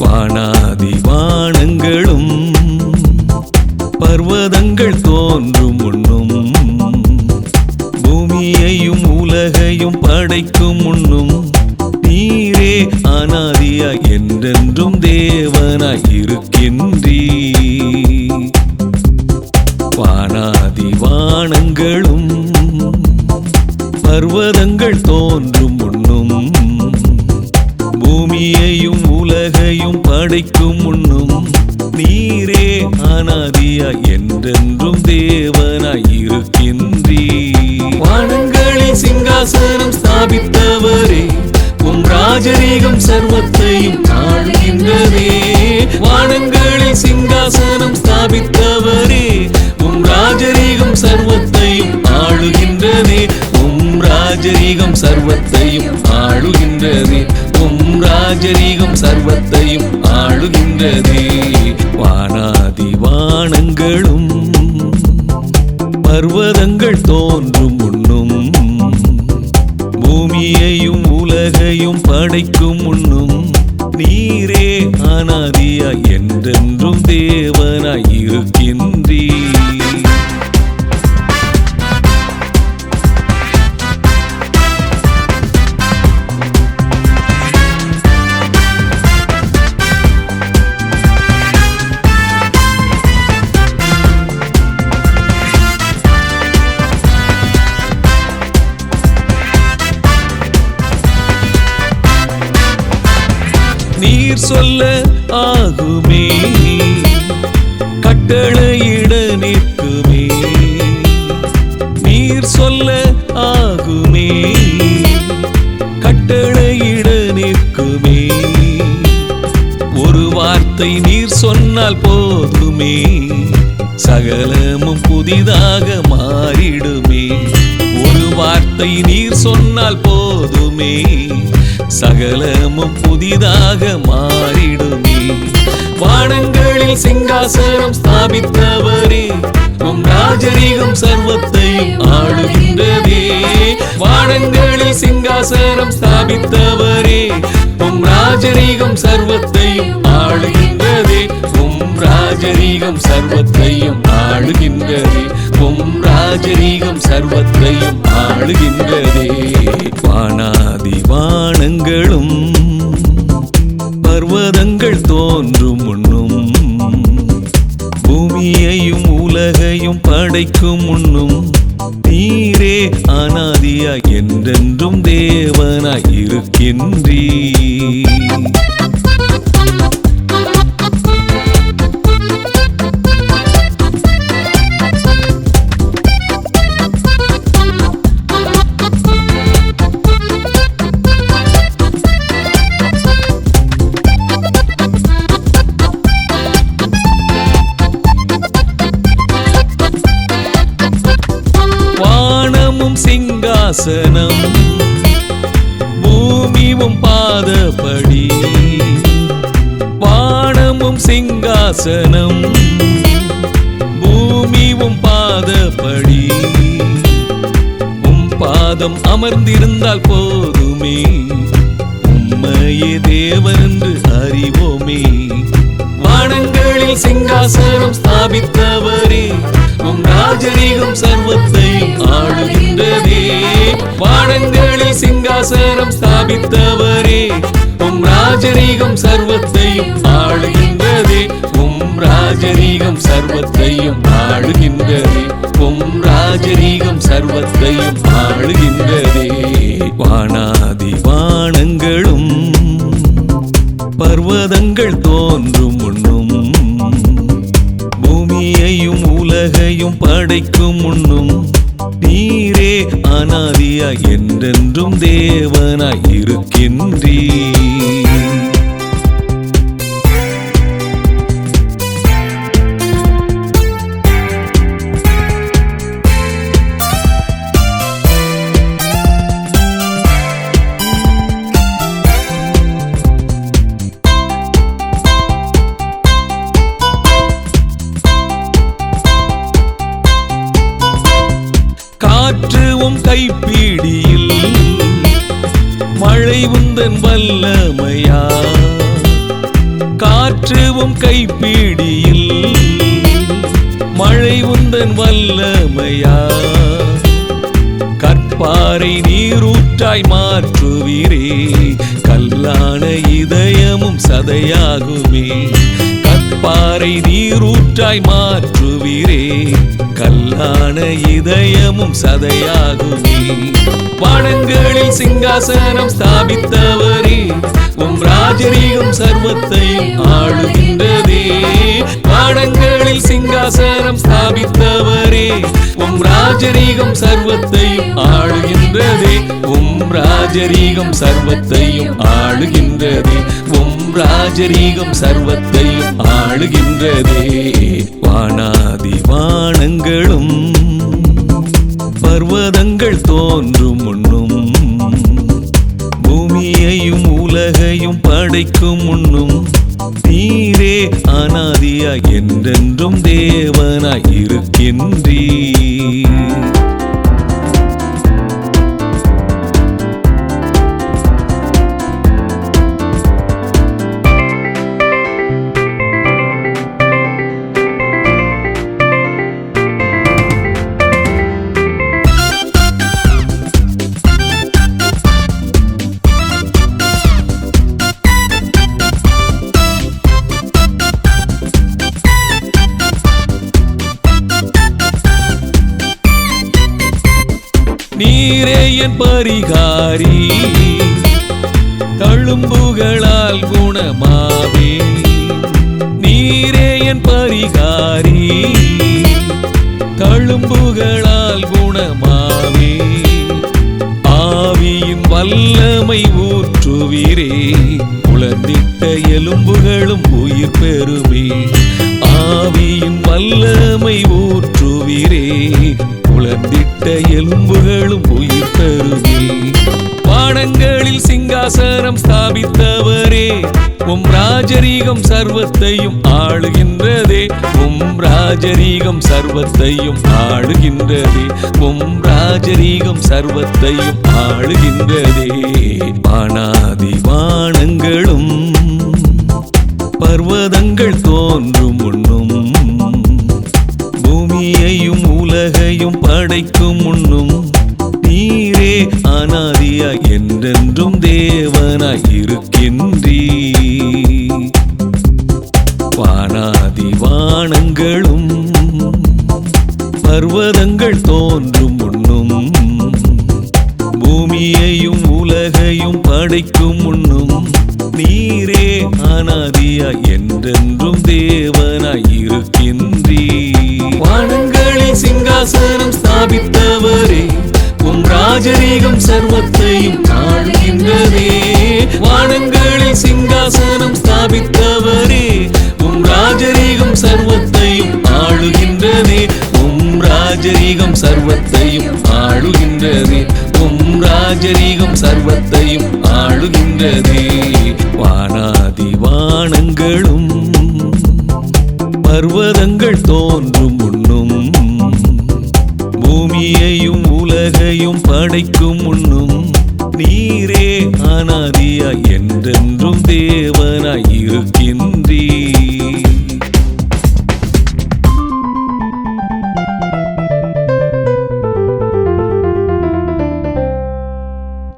வானாதி வானங்களும் பர்வதங்கள் தோன்றும் முன்னும் பூமியையும் உலகையும் படைக்கும் முன்னும் நீரே அனாதியாய் என்றென்றும் தேவனாய் இருக்கின்றீ வானாதி வானங்களும் பர்வதங்கள் தேவனாய் இருக்கின்றீ வானங்களில் சிங்காசனம் ஸ்தாபித்தவரே உம் ராஜரீகம் சர்வத்தையும் ஆளுகின்றதே வானங்களில் சிங்காசனம் ஸ்தாபித்தவரே உம் ராஜரீகம் சர்வத்தையும் ஆளுகின்றதே உம் ராஜரீகம் சர்வத்தையும் ஆளுகின்றதே உம் ராஜரீகம் சர்வத்தையும் ஆளுகின்றதே வானாதி வானங்களும் பர்வதங்கள் தோன்றும் முன்னும். பூமியையும் உலகையும் படைக்கும் சொல்ல ஆகுமே. கட்டளையிட நிற்குமே. நீர் சொல்ல ஆகுமே. கட்டளையிட நிற்குமே. ஒரு வார்த்தை நீர் சொன்னால் போதுமே. சகலமும் புதிதாக மாறிடுமே. ஒரு வார்த்தை நீர் சொன்னால் போதுமே. சகலமும் புதிதாக மாறிடுமே. வானங்களில் சிங்காசனம் ஸ்தாபித்தவரே உம் ராஜரீகம் சர்வத்தையும் ஆளுகின்றதே. வானங்களில் சிங்காசனம் ஸ்தாபித்தவரே உம் ராஜரீகம் சர்வத்தையும் ஆளுகின்றதே. உம் ராஜரீகம் சர்வத்தையும் ஆளுகின்றதே. உம் ராஜரீகம் சர்வத்தையும் ஆளுகின்றதே. வானாதி வானங்களும் பர்வதங்கள் தோன்றும் முன்னும். பூமியையும் உலகையும் படைக்கும் முன் சிங்காசனம் பூமியும் பாதபடி வானமும் சிங்காசனம். பூமியும் பாதபடி உம் பாதம் அமர்ந்திருந்தால் போதுமே. உம்மையே தேவன் என்று அறிவோமே. வானங்களில் சிங்காசனம் ஸ்தாபித்தவரே. உம் ராஜரீகம் சர்வத்தை அதிகாரம் ஸ்தாபித்தவரே உம் ராஜரீகம் சர்வத்தையும் ஆளுகின்றதே. உம் ராஜரீகம் சர்வத்தையும் ஆளுகின்றதே. உம் ராஜரீகம் சர்வத்தையும் ஆளுகின்றதே. வானாதி வானங்களும் பர்வதங்கள் தோன்றும் முன்னும் பூமியையும் உலகையும் படைக்கும் முன்னும் நீரே அனாதியாய் என்றும் தேவனாய் இருக்கின்றீர் கைப்பிடியில் மழை உந்தன் வல்லமையா? காற்றுவும் கைப்பீடியில் மழை உந்தன் வல்லமையா? பாறை நீரூற்றாய் மாற்றுவீரே. கல்லான இதயமும் சதையாகுமே. கற்பாறை நீரூற்றாய் மாற்றுவீரே. கல்லான இதயமும் சதையாகுமே. வானங்களில் சிங்காசனம் ஸ்தாபித்தவரே உம் ராஜரீகம் சர்வத்தையும் ஆளுகின்றதே. வானங்களில் சிங்காசனம் ஸ்தாபித்தவரே உம் ராஜரீகம் சர்வத்தையும் ஆளுகின்றதே. உம் ராஜரீகம் சர்வத்தையும் ஆளுகின்றதே. உம் ராஜரீகம் சர்வத்தையும் ஆளுகின்றதே. வானாதி வானங்களும் பர்வதங்கள் தோன்றும் முன்னும். பூமியையும் உலகையும் படைக்கும் முன்னும். நீரே அனாதியாய் என்றென்றும் தேவனாய் இருக்கின்றீ நீரே என் பரிகாரி. தழும்புகளால் குணமாவே. நீரே என் பரிகாரி. தழும்புகளால் குணமாவே. ஆவியின் வல்லமை ஊற்றுவீரே. உலர்ந்திட்ட எலும்புகளும் உயிர் பெறுமே. ஆவியின் வல்லமை ஊற்றுவீரே. உலர்ந்திட்ட எலும்புகளும் உயிர் பெறுமே வானங்களில் சிங்காசனம் ஸ்தாபித்தவரே உம் ராஜரீகம் சர்வத்தையும் ஆளுகின்றதே. உம் ராஜரீகம் சர்வத்தையும் ஆளுகின்றதே. உம் ராஜரீகம் சர்வத்தையும் ஆளுகின்றதே. வானாதி இருக்கின்றீ வானங்களில் சிங்காசனம் ஸ்தாபித்தவரே உம் ராஜரீகம் சர்வத்தையும் காண்கின்றதே வானங்களில் சிங்காசனம் ஸ்தாபித்தவரே உம் ராஜரீகம் சர்வத்தையும் ஆளுகின்றதே உம் ராஜரீகம் சர்வத்தையும் ஆளுகின்றதே உம் ராஜரீகம் சர்வத்தையும் ஆளுகின்றதே வானாதி வானங்களும் பர்வதங்கள் தோன்றும் முன்னும். பூமியையும் உலகையும் படைக்கும் முன்னும். நீரே அனாதியாய் என்றென்றும் தேவனாய் இருக்கின்ற